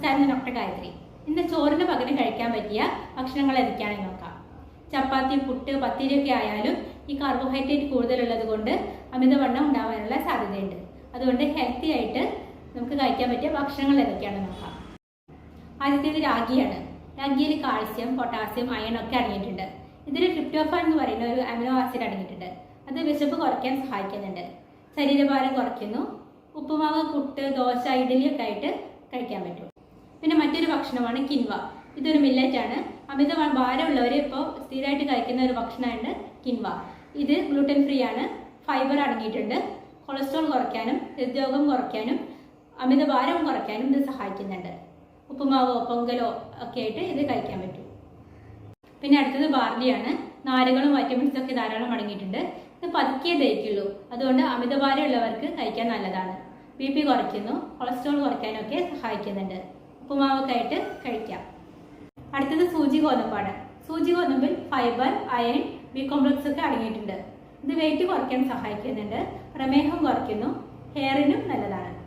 നമസ്കാരം ഞാൻ ഡോക്ടർ ഗായത്രി. ഇന്ന് ചോറിന് പകരം കഴിക്കാൻ പറ്റിയ ഭക്ഷണങ്ങൾ ഏതൊക്കെയാണെന്ന് നോക്കാം. ചപ്പാത്തി പുട്ട് പത്തിരിയൊക്കെ ആയാലും ഈ കാർബോഹൈഡ്രേറ്റ് കൂടുതലുള്ളത് കൊണ്ട് അമിതവണ്ണം ഉണ്ടാവാനുള്ള സാധ്യതയുണ്ട്. അതുകൊണ്ട് ഹെൽത്തി ആയിട്ട് നമുക്ക് കഴിക്കാൻ പറ്റിയ ഭക്ഷണങ്ങൾ ഏതൊക്കെയാണെന്ന് നോക്കാം. ആദ്യത്തേത് രാഗിയാണ്. രാഗിയിൽ കാൽസ്യം പൊട്ടാസ്യം അയൺ ഒക്കെ അടങ്ങിയിട്ടുണ്ട്. ഇതിൽ ട്രിപ്റ്റോഫാൻ എന്ന് പറയുന്ന ഒരു അമിനോ ആസിഡ് അടങ്ങിയിട്ടുണ്ട്. അത് വിശപ്പ് കുറയ്ക്കാൻ സഹായിക്കുന്നുണ്ട്. ശരീരഭാരം കുറയ്ക്കുന്നു. ഉപ്പുമാവ് പുട്ട് ദോശ ഇഡലി ഒക്കെ ആയിട്ട് കഴിക്കാൻ പറ്റും. പിന്നെ മറ്റൊരു ഭക്ഷണമാണ് കിൻവ. ഇതൊരു മില്ലറ്റ് ആണ് അമിത ഭാരമുള്ളവർ ഇപ്പോൾ സ്ഥിരമായിട്ട് കഴിക്കുന്ന ഒരു ഭക്ഷണമാണ് കിൻവ. ഇത് ഗ്ലൂട്ടൻ ഫ്രീ ആണ്. ഫൈബർ അടങ്ങിയിട്ടുണ്ട്. കൊളസ്ട്രോൾ കുറയ്ക്കാനും ഹൃദ്രോഗം കുറയ്ക്കാനും അമിത ഭാരം കുറയ്ക്കാനും ഇത് സഹായിക്കുന്നുണ്ട്. ഉപ്പുമാവോ പൊങ്കലോ ഒക്കെ ആയിട്ട് ഇത് കഴിക്കാൻ പറ്റും. പിന്നെ അടുത്തത് ബാർലിയാണ്. നാരുകളും വൈറ്റമിൻസും ഒക്കെ ധാരാളം അടങ്ങിയിട്ടുണ്ട്. ഇത് പതുക്കിയേ ദഹിക്കുള്ളൂ. അതുകൊണ്ട് അമിതഭാരമുള്ളവർക്ക് കഴിക്കാൻ നല്ലതാണ്. ബി പി കുറയ്ക്കുന്നു. കൊളസ്ട്രോൾ കുറയ്ക്കാനൊക്കെ സഹായിക്കുന്നുണ്ട്. ഉപ്പുമാവൊക്കെ ആയിട്ട് കഴിക്കാം. അടുത്തത് സൂചി ഗോതമ്പാണ്. സൂചി ഗോതമ്പിൽ ഫൈബർ അയൺ ബി കോംപ്ലക്സ് ഒക്കെ അടങ്ങിയിട്ടുണ്ട്. ഇത് വെയിറ്റ് കുറയ്ക്കാൻ സഹായിക്കുന്നുണ്ട്. പ്രമേഹം കുറയ്ക്കുന്നു. ഹെയറിനും നല്ലതാണ്.